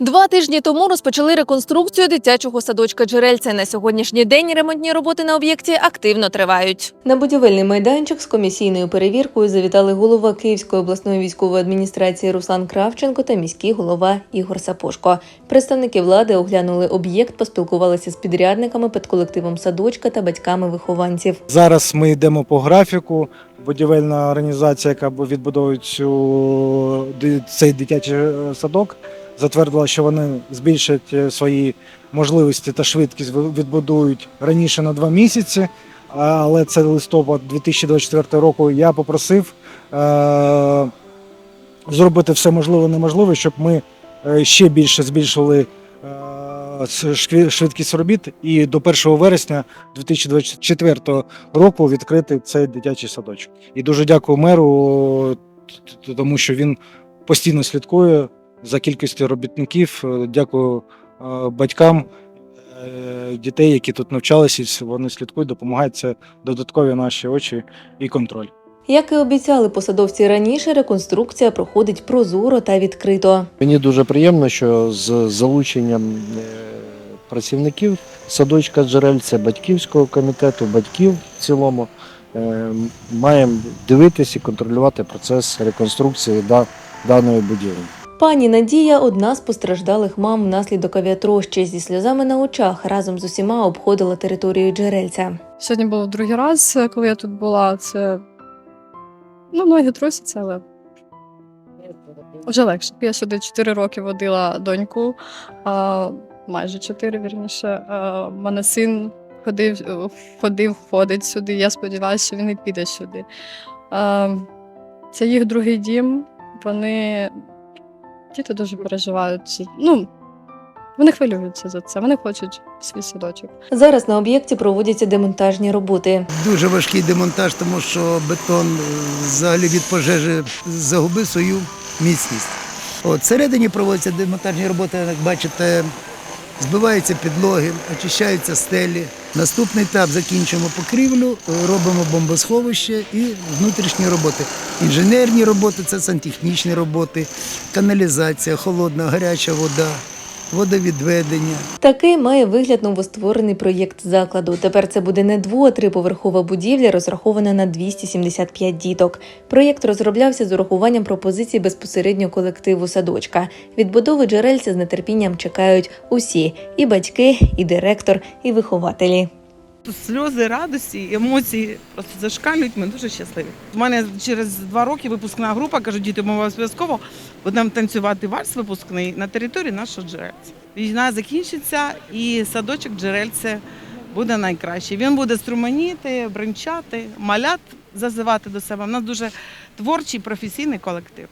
Два тижні тому розпочали реконструкцію дитячого садочка Джерельце. На сьогоднішній день ремонтні роботи на об'єкті активно тривають. На будівельний майданчик з комісійною перевіркою завітали голова Київської обласної військової адміністрації Руслан Кравченко та міський голова Ігор Сапошко. Представники влади оглянули об'єкт, поспілкувалися з підрядниками, педколективом садочка та батьками вихованців. Зараз ми йдемо по графіку. Будівельна організація, яка бу- відбудовує цю, цей дитячий е, садок, затвердила, що вони збільшать е, свої можливості та швидкість, відбудують раніше на два місяці. Але це листопад 2024 року. Я попросив е- зробити все можливе неможливе, щоб ми е, ще більше збільшили е, швидкість робіт і до 1 вересня 2024 року відкрити цей дитячий садочок. І дуже дякую меру, тому що він постійно слідкує за кількістю робітників. Е, Дякую е, батькам е, дітей, які тут навчалися. Вони слідкують, допомагають це додаткові наші очі і контроль. Як і обіцяли посадовці раніше, реконструкція проходить прозоро та відкрито. Мені дуже приємно, що з залученням працівників садочка джерельця, батьківського комітету, батьків в цілому маємо дивитися і контролювати процес реконструкції да- даної будівлі. Пані Надія одна з постраждалих мам внаслідок авіатрощі зі сльозами на очах разом з усіма обходила територію джерельця. Сьогодні був другий раз, коли я тут була. Це ну, ноги трусяться, але вже легше. Я сюди 4 роки водила доньку, а, майже 4, вірніше. А, мене син ходив, ходив, ходить сюди. Я сподіваюся, що він і піде сюди. А, це їх другий дім. Вони діти дуже переживають. Ну, вони хвилюються за це, вони хочуть свій садочок. Зараз на об'єкті проводяться демонтажні роботи. Дуже важкий демонтаж, тому що бетон е, взагалі від пожежі загубив свою міцність. От всередині проводяться демонтажні роботи, як бачите, збиваються підлоги, очищаються стелі. Наступний етап закінчуємо покрівлю, е, робимо бомбосховище і внутрішні роботи. Інженерні роботи це сантехнічні роботи, каналізація, холодна, гаряча вода, водовідведення. Такий має вигляд новостворений проєкт закладу. Тепер це буде не дво, а триповерхова будівля, розрахована на 275 діток. Проєкт розроблявся з урахуванням пропозицій безпосередньо колективу садочка. Відбудови джерельця з нетерпінням чекають усі: і батьки, і директор, і вихователі. Сльози, радості, емоції просто зашкалюють. Ми дуже щасливі. У мене через два роки випускна група кажуть, діти, ми обов'язково будемо танцювати вальс випускний на території нашого джерельця. Війна закінчиться, і садочок джерельце буде найкращий. Він буде струменіти, бренчати, малят зазивати до себе. У нас дуже творчий професійний колектив.